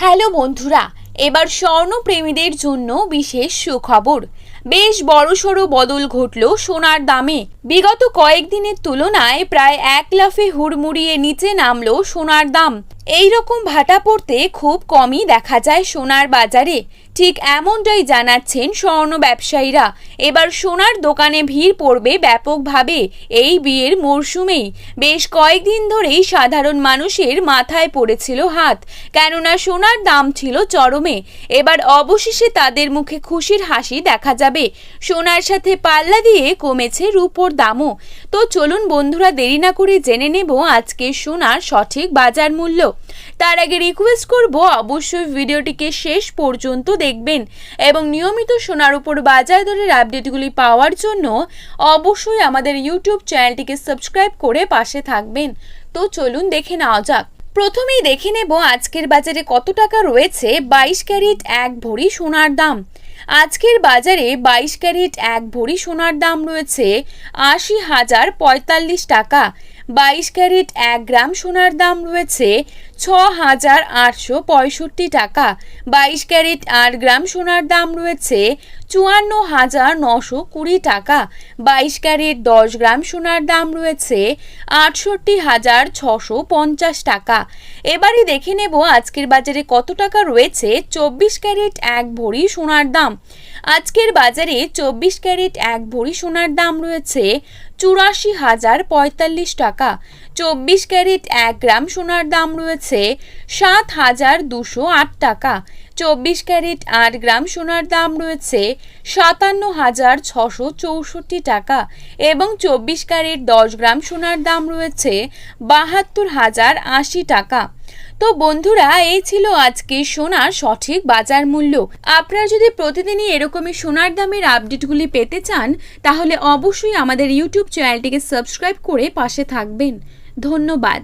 Hello বন্ধুরা, এবার স্বর্ণপ্রেমীদের জন্য বিশেষ সুখবর। বেশ বড়সড় বদল ঘটল সোনার দামে। বিগত কয়েকদিনের তুলনায় প্রায় এক লাফে হুড়মুড়িয়ে নিচে নামলো সোনার দাম। এই রকম ভাটা পড়তে খুব কমই দেখা যায় সোনার বাজারে। ঠিক এমনটাই জানাচ্ছেন স্বর্ণ ব্যবসায়ীরা। এবার সোনার দোকানে ভিড় পড়বে ব্যাপকভাবে এই বিয়ের মরশুমেই। বেশ কয়েকদিন ধরেই সাধারণ মানুষের মাথায় পড়েছিল হাত, কেননা সোনার দাম ছিল চরমে। এবার অবশেষে তাদের মুখে খুশির হাসি দেখা যাবে। সোনার সাথে পাল্লা দিয়ে কমেছে রূপোর দামও। তো চলুন বন্ধুরা, দেরি না করে জেনে নেব আজকে সোনার সঠিক বাজার মূল্য। তার আগে রিকোয়েস্ট করব, অবশ্যই ভিডিওটিকে শেষ পর্যন্ত দেখবেন এবং নিয়মিত সোনার উপর বাজার দরের আপডেটগুলি পাওয়ার জন্য অবশ্যই আমাদের ইউটিউব চ্যানেলটিকে সাবস্ক্রাইব করে পাশে থাকবেন। তো চলুন দেখে নেওয়া যাক। প্রথমেই দেখে নেব আজকের বাজারে কত টাকা রয়েছে বাইশ ক্যারেট এক ভরি সোনার দাম। আজকের বাজারে বাইশ ক্যারেট এক ভরি সোনার দাম রয়েছে আশি হাজার পঁয়তাল্লিশ টাকা। বাইশ ক্যারেট এক গ্রাম সোনার দাম রয়েছে ছ হাজার আটশো পঁয়ষট্টি টাকা। বাইশ ক্যারেট আট গ্রাম সোনার দাম রয়েছে চুয়ান্ন হাজার নশো কুড়ি টাকা। বাইশ ক্যারেট দশ গ্রাম সোনার দাম রয়েছে আটষট্টি হাজার ছশো পঞ্চাশ টাকা। এবারে দেখে নেব আজকের বাজারে কত টাকা রয়েছে। চব্বিশ ক্যারেট এক ভরি সোনার দাম। আজকের বাজারে চব্বিশ ক্যারেট এক ভরি সোনার দাম রয়েছে চুরাশি হাজার পঁয়তাল্লিশ টাকা। চব্বিশ ক্যারেট এক গ্রাম সোনার দাম রয়েছে সাত হাজার দুশো আট টাকা। চব্বিশ ক্যারেট আট গ্রাম সোনার দাম রয়েছে সাতান্ন হাজার ছশো চৌষট্টি টাকা এবং চব্বিশ ক্যারেট দশ গ্রাম সোনার দাম রয়েছে বাহাত্তর হাজার আশি টাকা। তো বন্ধুরা, এই ছিল আজকে সোনার সঠিক বাজার মূল্য। আপনারা যদি প্রতিদিনই এরকমই সোনার দামের আপডেটগুলি পেতে চান, তাহলে অবশ্যই আমাদের ইউটিউব চ্যানেলটিকে সাবস্ক্রাইব করে পাশে থাকবেন। ধন্যবাদ।